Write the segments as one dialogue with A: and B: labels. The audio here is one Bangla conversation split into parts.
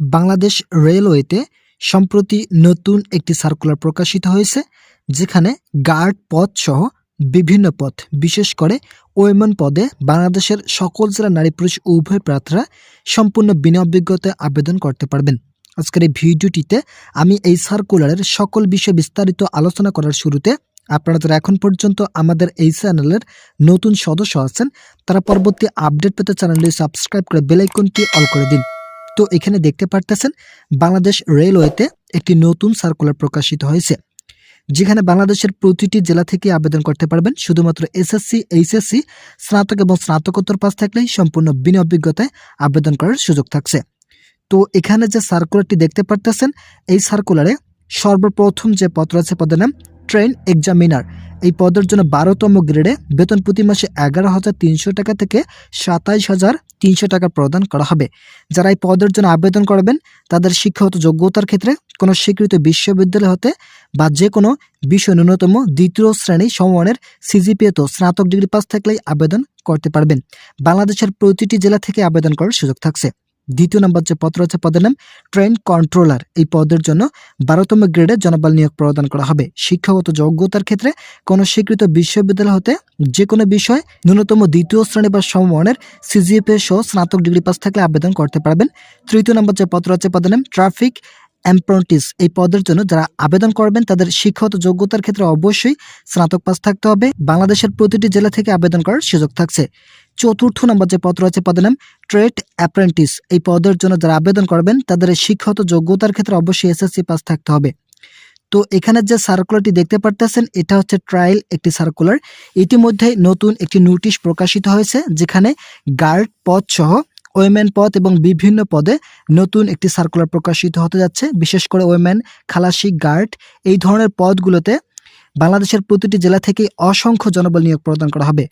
A: বাংলাদেশ রেলওয়েতে সম্প্রতি নতুন একটি সার্কুলার প্রকাশিত হয়েছে, যেখানে গার্ড পদ সহ বিভিন্ন পদ বিশেষ করে ওয়েমন পদে বাংলাদেশের সকল জেলা নারী পুরুষ উভয় প্রার্থীরা সম্পূর্ণ বিনা অভিজ্ঞতায় আবেদন করতে পারবেন। আজকের এই ভিডিওটিতে আমি এই সার্কুলারের সকল বিষয়ে বিস্তারিত আলোচনা করার শুরুতে আপনারা যারা এখন পর্যন্ত আমাদের এই চ্যানেলের নতুন সদস্য আছেন, তারা পরবর্তী আপডেট পেতে চ্যানেলটি সাবস্ক্রাইব করে বেলাইকনটি অল করে দিন। তো এখানে দেখতে পারতেছেন বাংলাদেশ রেলওয়েতে একটি নতুন সার্কুলার প্রকাশিত হয়েছে, যেখানে বাংলাদেশের প্রতিটি জেলা থেকে আবেদন করতে পারবেন। শুধুমাত্র এসএসসি, এইচএসসি, স্নাতক এবং স্নাতকোত্তর পাস থাকলেই সম্পূর্ণ বিনা অভিজ্ঞতায় আবেদন করার সুযোগ থাকছে। তো এখানে যে সার্কুলারটি দেখতে পারতেছেন, এই সার্কুলারে সর্বপ্রথম যে পত্র আছে, পদের নাম ট্রেন এক্সামিনার। এই পদের জন্য বারোতম গ্রেডে বেতন প্রতি মাসে এগারো হাজার তিনশো টাকা থেকে সাতাইশ হাজার তিনশো টাকা প্রদান করা হবে। যারা এই পদের জন্য আবেদন করবেন, তাদের শিক্ষাগত যোগ্যতার ক্ষেত্রে কোনো স্বীকৃত বিশ্ববিদ্যালয় হতে বা যে কোনো বিষয় ন্যূনতম দ্বিতীয় শ্রেণি সমমানের সিজিপিএ তো স্নাতক ডিগ্রি পাস থাকলেই আবেদন করতে পারবেন। বাংলাদেশের প্রতিটি জেলা থেকে আবেদন করার সুযোগ থাকছে। দ্বিতীয় নম্বর যে পদ রয়েছে পদের নাম ট্রেন কন্ট্রোলার। এই পদের জন্য বারোতম গ্রেডে জনবল নিয়োগ প্রদান করা হবে। শিক্ষাগত যোগ্যতার ক্ষেত্রে কোনো স্বীকৃত বিশ্ববিদ্যালয় হতে যে কোনো বিষয় ন্যূনতম দ্বিতীয় শ্রেণি বা সমমানের সিজিএফএ সহ স্নাতক ডিগ্রি পাস থাকলে আবেদন করতে পারবেন। তৃতীয় নম্বর যে পদ রয়েছে পদের নাম ট্রাফিক অ্যাম্প্রন্টিস এই পদের জন্য যারা আবেদন করবেন, তাদের শিক্ষাগত যোগ্যতার ক্ষেত্রে অবশ্যই স্নাতক পাস থাকতে হবে। বাংলাদেশের প্রতিটি জেলা থেকে আবেদন করার সুযোগ থাকছে। চতুর্থ নম্বর যে পত্র আছে পদের নাম ট্রেড অ্যাপ্রেন্টিস এই পদের জন্য যারা আবেদন করবেন, তাদের শিক্ষাগত যোগ্যতার ক্ষেত্রে অবশ্যই এসএসসি পাস থাকতে হবে। তো এখানে যে সার্কুলারটি দেখতে পারতেছেন, এটা হচ্ছে ট্রায়াল একটি সার্কুলার ইতিমধ্যে নতুন একটি নোটিশ প্রকাশিত হয়েছে, যেখানে গার্ড পদ সহ ওয়েমেন পদ এবং বিভিন্ন পদে নতুন একটি সার্কুলার প্রকাশিত হতে যাচ্ছে। বিশেষ করে ওয়েমেন খালাসি গার্ড এই ধরনের পদগুলোতে বাংলাদেশের প্রতিটি জেলা থেকে অসংখ্য জনবল নিয়োগ প্রদান করা হবে।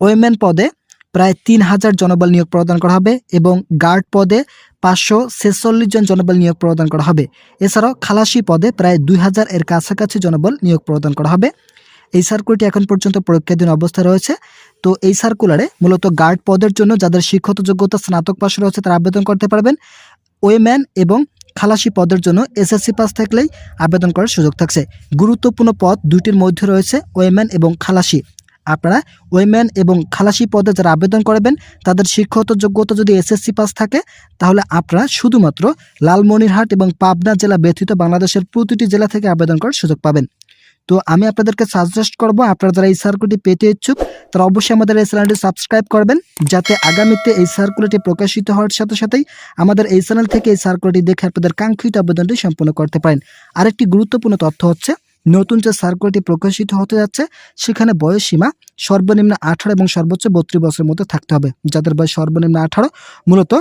A: ওয়েমেন পদে প্রায় তিন হাজার জনবল নিয়োগ প্রদান করা হবে এবং গার্ড পদে পাঁচশো ছেচল্লিশ জন জনবল নিয়োগ প্রদান করা হবে। এছাড়াও খালাসি পদে প্রায় দুই হাজার এর কাছাকাছি জনবল নিয়োগ প্রদান করা হবে। এই সার্কুলারটি এখন পর্যন্ত পরীক্ষাধীন অবস্থায় রয়েছে। তো এই সার্কুলারে মূলত গার্ড পদের জন্য যাদের শিক্ষত যোগ্যতা স্নাতক পাশ রয়েছে তারা আবেদন করতে পারবেন। ওয়েম্যান এবং খালাসি পদের জন্য এসএসসি পাস থাকলেই আবেদন করার সুযোগ থাকছে। গুরুত্বপূর্ণ পদ দুটির মধ্যে রয়েছে, ওয়েম্যান এবং খালাসি। আপনারা ওয়েম্যান এবং খালাসি পদে যারা আবেদন করবেন, তাদের শিক্ষাগত যোগ্যতা যদি এসএসসি পাস থাকে, তাহলে আপনারা শুধুমাত্র লালমনিরহাট এবং পাবনা জেলা ব্যতীত বাংলাদেশের প্রতিটি জেলা থেকে আবেদন করার সুযোগ পাবেন। তো আমি আপনাদেরকে সাজেস্ট করব, আপনারা যারা এই সার্কুলটি পেতে ইচ্ছুক, তারা অবশ্যই আমাদের এই চ্যানেলটি সাবস্ক্রাইব করবেন, যাতে আগামীতে এই সার্কুলারটি প্রকাশিত হওয়ার সাথে সাথেই আমাদের এই চ্যানেল থেকে এই সার্কুলটি দেখে আপনাদের কাঙ্ক্ষিত আবেদনটি সম্পন্ন করতে পারেন। আরেকটি গুরুত্বপূর্ণ তথ্য হচ্ছে, নতুন যে সার্কুলটি প্রকাশিত হতে যাচ্ছে, সেখানে বয়স সীমা সর্বনিম্ন আঠারো এবং সর্বোচ্চ বত্রিশ বছরের মধ্যে থাকতে হবে। যাদের বয়স সর্বনিম্ন আঠারো, মূলত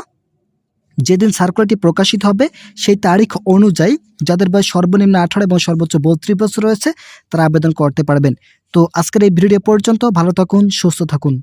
A: যেদিন সার্কুলারটি প্রকাশিত হবে, সেই তারিখ অনুযায়ী যাদের বয়স সর্বনিম্ন আঠারো এবং সর্বোচ্চ বত্রিশ বছর রয়েছে, তারা আবেদন করতে পারবেন। তো আজকের এই ভিডিও পর্যন্ত, ভালো থাকুন, সুস্থ থাকুন।